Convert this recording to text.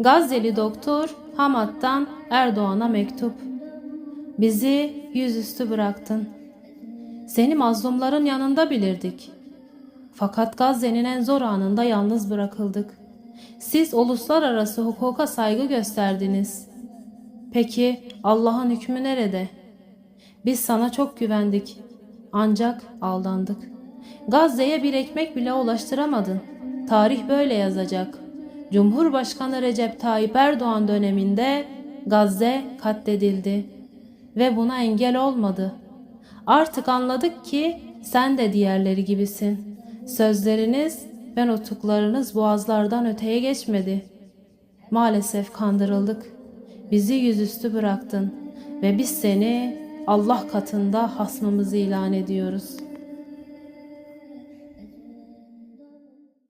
Gazze'li doktor Hamad'dan Erdoğan'a mektup. Bizi yüzüstü bıraktın. Seni mazlumların yanında bilirdik. Fakat Gazze'nin en zor anında yalnız bırakıldık. Siz uluslararası hukuka saygı gösterdiniz. Peki Allah'ın hükmü nerede? Biz sana çok güvendik. Ancak aldandık. Gazze'ye bir ekmek bile ulaştıramadın. Tarih böyle yazacak. Cumhurbaşkanı Recep Tayyip Erdoğan döneminde Gazze katledildi ve buna engel olmadı. Artık anladık ki sen de diğerleri gibisin. Sözleriniz ve nutuklarınız boğazlardan öteye geçmedi. Maalesef kandırıldık. Bizi yüzüstü bıraktın ve biz seni Allah katında hasmımızı ilan ediyoruz.''